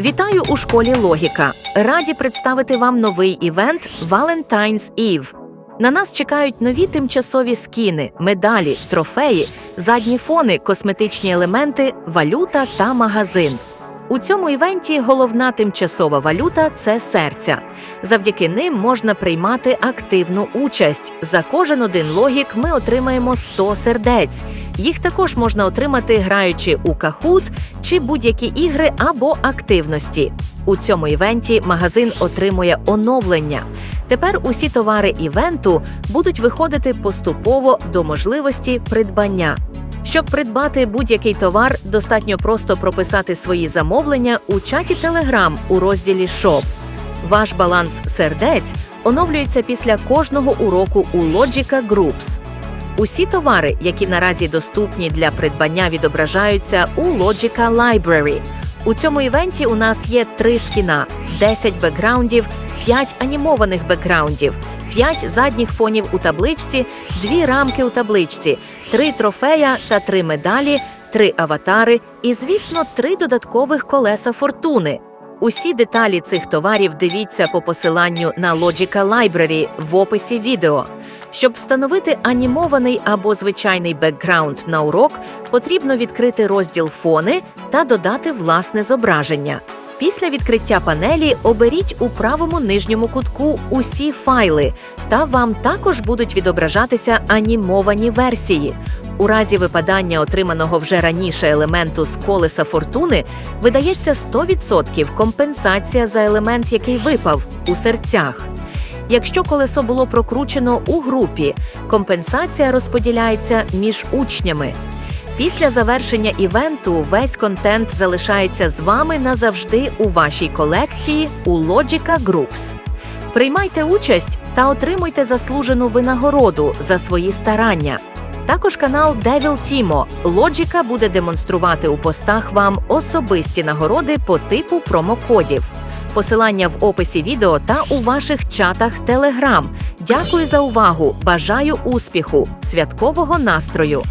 Вітаю у школі Логіка. Раді представити вам новий івент Valentine's Eve. На нас чекають нові тимчасові скіни, медалі, трофеї, задні фони, косметичні елементи, валюта та магазин. У цьому івенті головна тимчасова валюта це серця. Завдяки ним можна приймати активну участь. За кожен один логік ми отримаємо 100 сердець. Їх також можна отримати, граючи у кахут чи будь-які ігри або активності. У цьому івенті магазин отримує оновлення. Тепер усі товари івенту будуть виходити поступово до можливості придбання. Щоб придбати будь-який товар, достатньо просто прописати свої замовлення у чаті Telegram у розділі Shop. Ваш баланс сердець оновлюється після кожного уроку у Logica Groups. Усі товари, які наразі доступні для придбання, відображаються у Logica Library. У цьому івенті у нас є три скіна, 10 бекграундів, 5 анімованих бекграундів, 5 задніх фонів у табличці, 2 рамки у табличці, 3 трофея та 3 медалі, 3 аватари і, звісно, 3 додаткових колеса фортуни. Усі деталі цих товарів дивіться по посиланню на Logica Library в описі відео. Щоб встановити анімований або звичайний бекграунд на урок, потрібно відкрити розділ фони та додати власне зображення. Після відкриття панелі оберіть у правому нижньому кутку усі файли, та вам також будуть відображатися анімовані версії. У разі випадання отриманого вже раніше елементу з колеса фортуни видається 100% компенсація за елемент, який випав у серцях. Якщо колесо було прокручено у групі, компенсація розподіляється між учнями. Після завершення івенту весь контент залишається з вами назавжди у вашій колекції у Logica Groups. Приймайте участь та отримуйте заслужену винагороду за свої старання. Також канал Devil Timo Logica буде демонструвати у постах вам особисті нагороди по типу промокодів. Посилання в описі відео та у ваших чатах Telegram. Дякую за увагу! Бажаю успіху, святкового настрою!